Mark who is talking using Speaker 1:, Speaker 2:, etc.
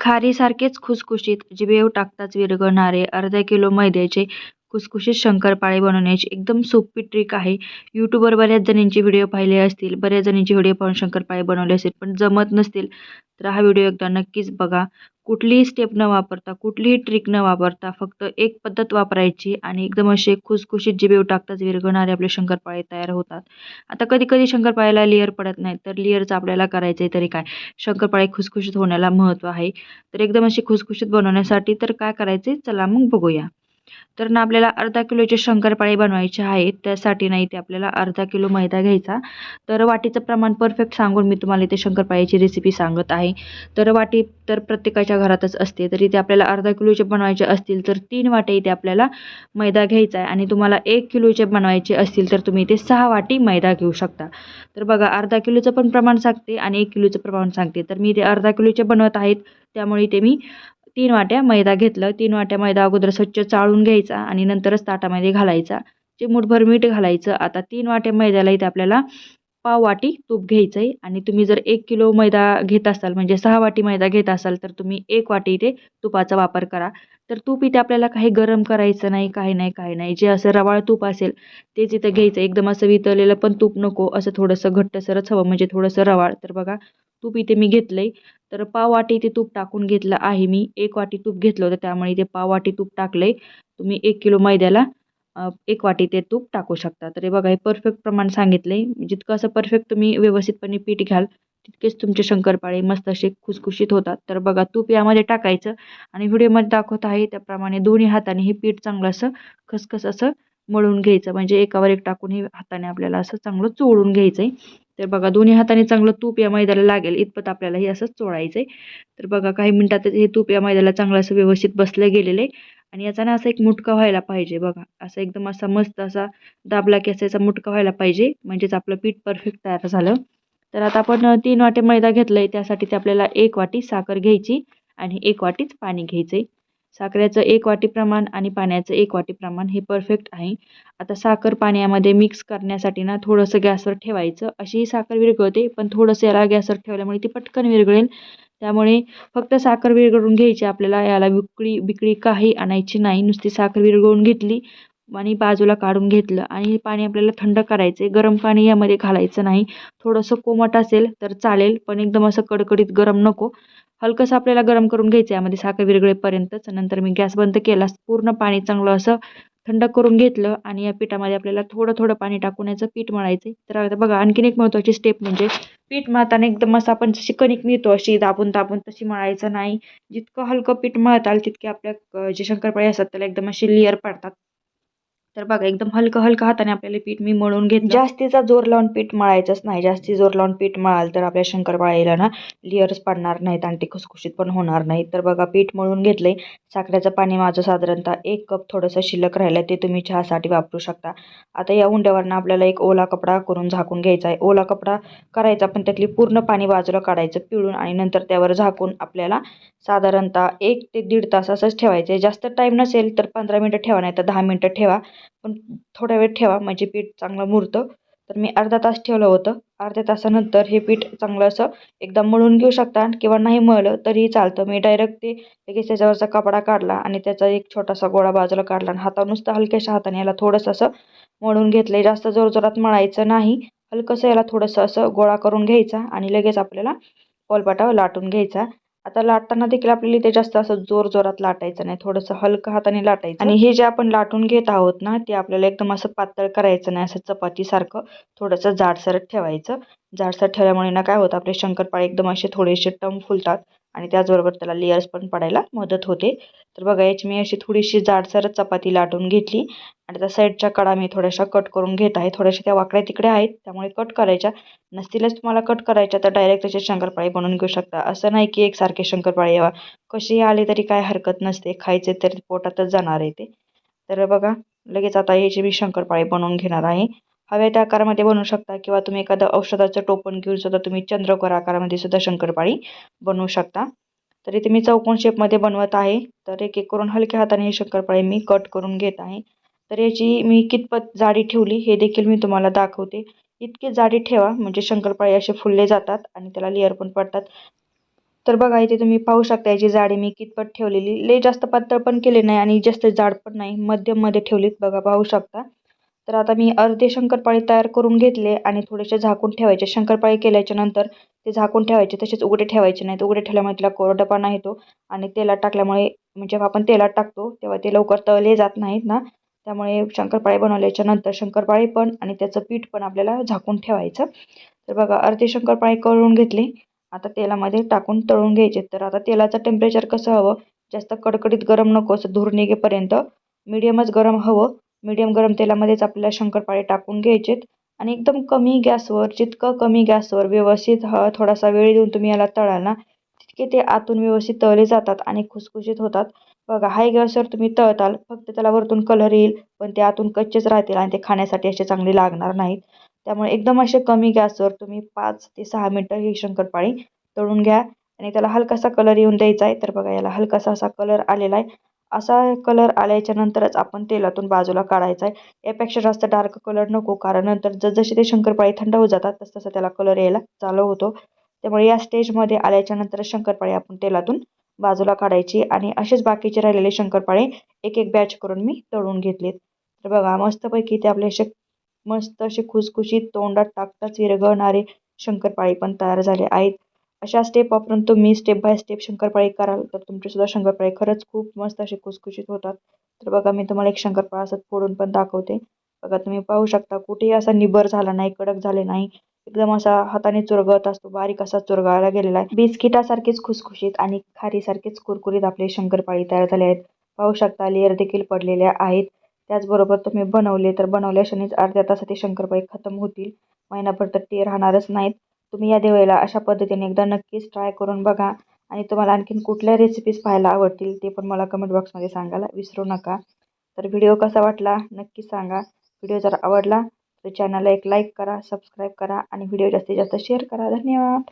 Speaker 1: खारीसारखेच खुसखुशीत जिभेवर टाकताच विरघळणारे अर्धा किलो मैद्याचे खुसखुशीत शंकरपाळे बनवण्याची एकदम सोपी ट्रिक आहे. यूट्यूबवर बऱ्याच जणींचे व्हिडिओ पाहिले असतील बऱ्याच जणींचे व्हिडिओ पाहून शंकरपाळे बनवले असतील पण जमत नसतील तर हा व्हिडिओ एकदा नक्कीच बघा. कुठलीही स्टेप न वापरता कुठलीही ट्रिक न वापरता फक्त एक पद्धत वापरायची आणि एकदम असे खुसखुशीत जिभेवर टाकताच विरघळणारे आपले शंकरपाळे तयार होतात. आता कधी कधी शंकरपाळ्याला लेअर पडत नाही तर लेअरचं आपल्याला करायचं आहे तरी काय? शंकरपाळे खुसखुशीत होण्याला महत्त्व आहे. तर एकदम अशी खुसखुशीत बनवण्यासाठी तर काय करायचे? चला मग बघूया. तर ना आपल्याला अर्धा किलोचे शंकरपाळे बनवायचे आहेत त्यासाठी नाही ते आपल्याला अर्धा किलो मैदा घ्यायचा. तर वाटीचं प्रमाण परफेक्ट सांगून मी तुम्हाला इथे शंकरपाळ्याची रेसिपी सांगत आहे. तर वाटी तर प्रत्येकाच्या घरातच असते तर इथे आपल्याला अर्धा किलोचे बनवायचे असतील तर तीन वाटे इथे आपल्याला मैदा घ्यायचा आहे. आणि तुम्हाला एक किलोचे बनवायचे असतील तर तुम्ही इथे सहा वाटी मैदा घेऊ शकता. तर बघा अर्धा किलोचं पण प्रमाण सांगते आणि एक किलोचं प्रमाण सांगते. तर मी इथे अर्धा किलोचे बनवत आहेत त्यामुळे इथे मी तीन वाट्या मैदा घेतलं. तीन वाट्या मैदा अगोदर स्वच्छ चाळून घ्यायचा आणि नंतरच ताटामध्ये घालायचा. चिमूटभर मीठ घालायचं. आता तीन वाट्या मैद्याला इथे आपल्याला पाव वाटी तूप घ्यायचं आहे आणि तुम्ही जर एक किलो मैदा घेत असाल म्हणजे सहा वाटी मैदा घेत असाल तर तुम्ही एक वाटी इथे तुपाचा वापर करा. तर तूप इथे आपल्याला काही गरम करायचं नाही काही नाही काही नाही. जे असं रवाळ तूप असेल तेच इथं घ्यायचं. एकदम असं वितळलेलं पण तूप नको. असं थोडंसं घट्टसरच हवं म्हणजे थोडंसं रवाळ. तर बघा तूप इथे मी घेतलं आहे तर पाव वाटी इथे तूप टाकून घेतलं आहे मी. एक वाटी तूप घेतलं होतं त्यामुळे इथे पाव वाटी तूप टाकलं आहे तुम्ही एक किलो मैद्याला एक वाटी ते तूप टाकू शकता. तर हे बघा हे परफेक्ट प्रमाण सांगितलं आहे म्हणजे जितकं असं परफेक्ट तुम्ही व्यवस्थितपणे पीठ घ्याल तितकेच तुमचे शंकरपाळे मस्त असे खुसखुशीत होतात. तर बघा तूप यामध्ये टाकायचं. आणि व्हिडिओमध्ये दाखवत आहे त्याप्रमाणे दोन्ही हाताने हे पीठ चांगलं असं खसखस असं मळून घ्यायचं. म्हणजे एकावर एक टाकून हे हाताने आपल्याला असं चांगलं चोळून घ्यायचं आहे तर बघा दोन्ही हाताने चांगलं तूप या मैद्याला लागेल. इतपत आपल्याला हे असं चोळायचं आहे तर बघा काही मिनटातच हे तूप या मैद्याला चांगलं असं व्यवस्थित बसलं गेलेलं आहे आणि याचा ना असा एक मुटका व्हायला पाहिजे बघा. असं एकदम असा मस्त असा दाबला की असा याचा मुटका व्हायला पाहिजे. म्हणजेच आपलं पीठ परफेक्ट तयार झालं. तर आता आपण तीन वाटे मैदा घेतलं आहे त्यासाठी ते आपल्याला एक वाटी साखर घ्यायची आणि एक वाटीच पाणी घ्यायचं आहे साखरेचं एक वाटी प्रमाण आणि पाण्याचं एक वाटी प्रमाण हे परफेक्ट आहे. आता साखर पाण्यामध्ये मिक्स करण्यासाठी ना थोडंसं गॅसवर ठेवायचं. अशी ही साखर विरघळते पण थोडंसं याला गॅसवर ठेवल्यामुळे ती पटकन विरघळेल. त्यामुळे फक्त साखर विरघळून घ्यायची आपल्याला. याला विकळी बिकळी काही आणायची नाही. नुसती साखर विरघळून घेतली आणि बाजूला काढून घेतलं आणि हे पाणी आपल्याला थंड करायचं आहे गरम पाणी यामध्ये घालायचं नाही. थोडंसं कोमट असेल तर चालेल पण एकदम असं कडकडीत गरम नको. हलकंसं आपल्याला गरम करून घ्यायचं आहे. यामध्ये साखर विरघळेपर्यंतच. नंतर मी गॅस बंद केला. पूर्ण पाणी चांगलं असं थंड करून घेतलं आणि या पिठामध्ये आपल्याला थोडं थोडं पाणी टाकून याचं पीठ मळायचं आहे तर आता बघा आणखीन एक महत्त्वाची स्टेप म्हणजे पीठ मळताना एकदम असं आपण जशी कणिक मिळतो अशी दाबून दाबून तशी मळायचं नाही. जितकं हलकं पीठ मळताल तितके आपल्या जे शंकरपाळी असतात त्याला एकदम अशी लेअर पडतात. तर बघा एकदम हलकं हलकं हाताने आपल्याला पीठ मी मळून घेत जास्तीचा जोर लावून पीठ मळायचंच नाही. जास्ती जोर लावून पीठ मळाल तर आपल्या शंकरपाळीला ना लेअर्स पडणार नाहीत आणि ते खुसखुशीत पण होणार नाही तर बघा पीठ मळून घेतलंय. साखरेचं पाणी माझं साधारणतः एक कप थोडंसं शिल्लक राहिलं ते तुम्ही चहासाठी वापरू शकता. आता या उंड्यावरनं आपल्याला एक ओला कपडा करून झाकून घ्यायचा आहे. ओला कपडा करायचा पण त्यातली पूर्ण पाणी बाजूला काढायचं पिळून आणि नंतर त्यावर झाकून आपल्याला साधारणतः एक ते दीड तास असंच ठेवायचं आहे. जास्त टाईम नसेल तर पंधरा मिनटं ठेवा नाही तर दहा मिनटं ठेवा. पण थोडा वेळ ठेवा म्हणजे पीठ चांगलं मुरतं. तर मी अर्धा तास ठेवलं होतं. अर्ध्या तासानंतर हे पीठ चांगलं असं एकदम मळून घेऊ शकता. किंवा नाही मळलं तरीही चालतं. मी डायरेक्ट ते लगेच त्याच्यावरचा कपडा काढला आणि त्याचा एक छोटासा गोळा बाजूला काढला आणि हातावर नुसतं हलक्याशा हाताने याला थोडंसं असं मळून घेतलं. आहे जास्त जोरजोरात मळायचं नाही. हलकंसं याला थोडंसं असं गोळा करून घ्यायचा आणि लगेच आपल्याला पोलपाटा लाटून घ्यायचा. आता लाटताना देखील आपल्याला ते जास्त असं जोर जोरात लाटायचं नाही थोडंसं हलकं हाताने लाटायचं. आणि हे जे आपण लाटून घेत आहोत ना ते आपल्याला एकदम असं पातळ करायचं नाही असं चपातीसारखं थोडंसं जाडसर ठेवायचं. जाडसर ठेवल्यामुळे ना काय होतं आपले शंकरपाळे एकदम असे थोडेसे टम फुलतात. आणि त्याचबरोबर त्याला लेयर्स पण पडायला मदत होते. तर बघा याची मी अशी थोडीशी जाडसरच चपाती लाटून घेतली. आणि त्या साईडच्या कडा मी थोड्याशा कट करून घेत आहे. थोड्याशा त्या वाकड्या तिकडे आहेत. त्यामुळे कट करायच्या. नसतीलच तुम्हाला कट करायच्या तर डायरेक्ट त्याचे शंकरपाळे बनवून घेऊ शकता. असं नाही की एकसारखे शंकरपाळी यावा. कशी आले तरी काय हरकत नसते. खायचे तरी पोटातच जाणार आहे ते. तर बघा लगेच आता याचे मी शंकरपाळे बनवून घेणार आहे. हव्या त्या आकारामध्ये बनवू शकता किंवा तुम्ही एखादं औषधाचं टोपण घेऊन सुद्धा तुम्ही चंद्रकोर आकारामध्ये सुद्धा शंकरपाळी बनवू शकता. तर इथे मी चौकोन शेपमध्ये बनवत आहे. तर एक एक करून हलक्या हाताने हे शंकरपाळी मी कट करून घेत आहे. तर याची मी कितपत जाडी ठेवली हे देखील मी तुम्हाला दाखवते. इतकी जाडी ठेवा म्हणजे शंकरपाळी असे फुलले जातात आणि त्याला लेअर पण पडतात. तर बघा इथे तुम्ही पाहू शकता याची जाडी मी कितपत ठेवलेली. लय जास्त पातळ पण केले नाही आणि जास्त जाड पण नाही. मध्यममध्ये ठेवलीत बघा पाहू शकता. तर आता मी अर्धे शंकरपाळी तयार करून घेतले आणि थोडेसे झाकून ठेवायचे. शंकरपाळी केल्याच्यानंतर ते झाकून ठेवायचे. तसेच उघडे ठेवायचे नाहीत. उघडे ठेवल्यामुळे तिला कोरडपणा येतो आणि तेलात टाकल्यामुळे म्हणजे जेव्हा आपण तेलात टाकतो तेव्हा ते लवकर तळले जात नाहीत ना. त्यामुळे शंकरपाळी बनवल्याच्या नंतर शंकरपाळी पण आणि त्याचं पीठ पण आपल्याला झाकून ठेवायचं. तर बघा अर्धे शंकरपाळी करून घेतले. आता तेलामध्ये टाकून तळून घ्यायचे. तर आता तेलाचं टेम्परेचर कसं हवं? जास्त कडकडीत गरम नको. असं धूर निघेपर्यंत मिडियमच गरम हवं. मिडियम गरम तेलामध्येच आपल्याला शंकरपाळे टाकून घ्यायचेत. आणि एकदम कमी गॅसवर जितकं कमी गॅसवर व्यवस्थित ह थोडासा वेळ देऊन तुम्ही याला तळाल ना तितके ते आतून व्यवस्थित तळले जातात आणि खुसखुशीत होतात. बघा हाय गॅसवर तुम्ही तळताल फक्त त्याला वरतून कलर येईल पण ते आतून कच्चेच राहतील आणि ते खाण्यासाठी असे चांगले लागणार नाहीत. त्यामुळे एकदम असे कमी गॅसवर तुम्ही पाच ते सहा मिनटं ही शंकरपाळी तळून घ्या. आणि त्याला हलकासा कलर येऊन द्यायचा आहे. तर बघा याला हलकासा असा कलर आलेला आहे. असा कलर आल्याच्या नंतरच आपण तेलातून बाजूला काढायचा आहे. यापेक्षा जास्त डार्क कलर नको कारण नंतर जसजसे ते शंकरपाळी थंड होत जातात तसतसं त्याला कलर यायला चालू होतो. त्यामुळे या स्टेजमध्ये आल्याच्यानंतर शंकरपाळी आपण तेलातून बाजूला काढायची आणि असेच बाकीचे राहिलेले शंकरपाळे एक एक बॅच करून मी तळून घेतलेत. तर बघा मस्तपैकी ते आपले असे मस्त असे खुसखुशीत तोंडात टाकताच विरघळणारे शंकरपाळी पण तयार झाले आहेत. अशा स्टेप वापरून तुम्ही स्टेप बाय स्टेप शंकरपाळी कराल तर तुमचीसुद्धा शंकरपाळी खरंच खूप मस्त असे खुसखुशीत होतात. तर बघा मी तुम्हाला एक शंकरपाळा असं फोडून पण दाखवते. बघा तुम्ही पाहू शकता कुठेही असा निबर झाला नाही कडक झाले नाही. एकदम असा हाताने चुरगळत असतो बारीक असा चुरगाळला गेलेला आहे. बिस्किटासारखेच खुसखुशीत आणि खारीसारखेच कुरकुरीत आपले शंकरपाळी तयार झाले आहेत. पाहू शकता लेअर देखील पडलेल्या आहेत. त्याचबरोबर तुम्ही बनवले तर बनवल्याशानेच अर्ध्या तासात ते शंकरपाळी खतम होतील. महिनाभर तर ते राहणारच नाहीत. तुम्ही या दिवाळीला अशा पद्धतीने एकदा नक्कीच ट्राय करून बघा. आणि तुम्हाला आणखीन कुठल्या रेसिपीज पाहायला आवडतील ते पण मला कमेंट बॉक्समध्ये सांगायला विसरू नका. तर व्हिडिओ कसा वाटला नक्की सांगा. व्हिडिओ जर आवडला तर चॅनलला एक लाईक करा सबस्क्राईब करा आणि व्हिडिओ जास्तीत जास्त शेअर करा. धन्यवाद.